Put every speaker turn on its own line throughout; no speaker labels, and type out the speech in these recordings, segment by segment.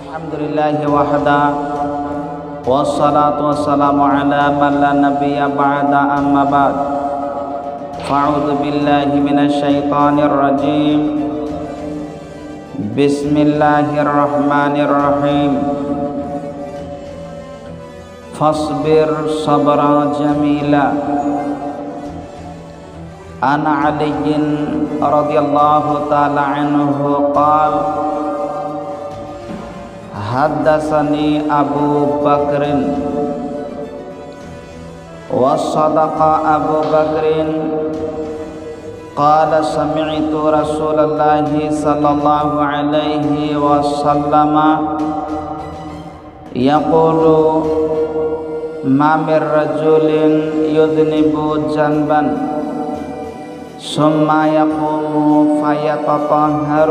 الحمد لله وحده والصلاة والسلام على من لا نبي بعد أما بعد. فأعوذ بالله من الشيطان الرجيم. بسم الله الرحمن الرحيم. فاصبر صبرا جميلا. عن علي رضي الله تعالى عنه قال حدثني أبو بكر. وصدق أبو بكر. قال سمعت رسول الله صلى الله عليه وسلم يقول ما من رجل يذنب ذنبا ثم يقوم فيتطهر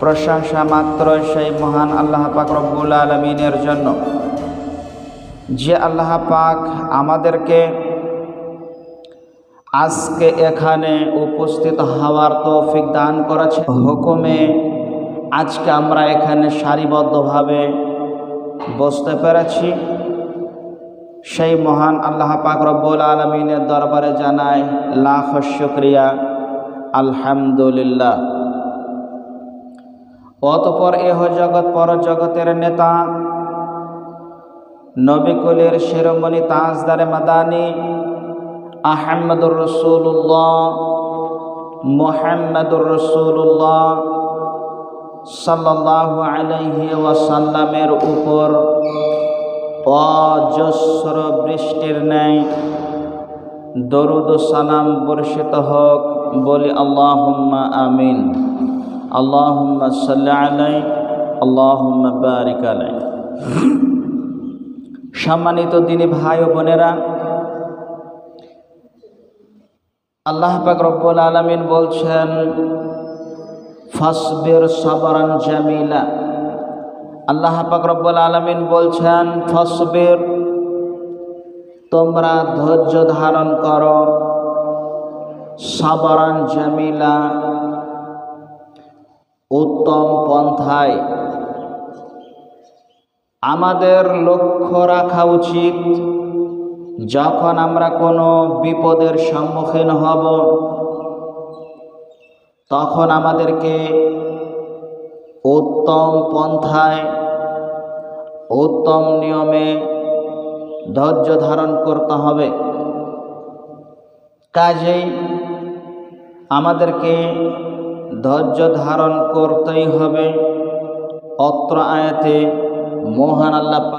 প্রশংসা মাত্র সেই মহান আল্লাহ পাক রব্বুল আলমিনের জন্য। যে আল্লাহ পাক আমাদেরকে আজকে এখানে উপস্থিত হওয়ার তৌফিক দান করেছে হুকুমে আজকে আমরা এখানে সারিবদ্ধভাবে বসতে পেরেছি। সেই মহান আল্লাহ পাক রব্বুল আলমিনের দরবারে জানায় লাখ শুক্রিয়া। আলহামদুলিল্লাহ। অতপর এহ জগৎ পর জগতের নেতা। নবিকুলের শিরোমণি তাজদারে মাদানি আহমদুর রসুল্লাহ মোহাম্মদুর রসুল্লাহ সাল্লাহ আলহি ওয়াসাল্লামের উপর অজস্র বৃষ্টির ন্যায় দরুদ সালাম বর্ষিত হোক, বলি আল্লাহুম্মা আমিন। সম্মানিত দিনী ভাই ও বোনেরা, আল্লাহ পাক রব্বুল আলামিন বলছেন, ফাসবির সাবরান জামিলা। আল্লাহ পাক রব্বুল আলামিন বলছেন, ফসবির, তোমরা ধৈর্য ধারণ করো। সাবরান জামিলা উত্তম পন্থায়। আমাদের লক্ষ্য রাখা উচিত, যখন আমরা কোনো বিপদের সম্মুখীন হব, তখন আমাদেরকে উত্তম পন্থায়, উত্তম নিয়মে ধৈর্য ধারণ করতে হবে। কাজেই আমাদেরকে ধৈর্য ধারণ করতেই হবে। অত্র আয়াতে মহান আল্লাহ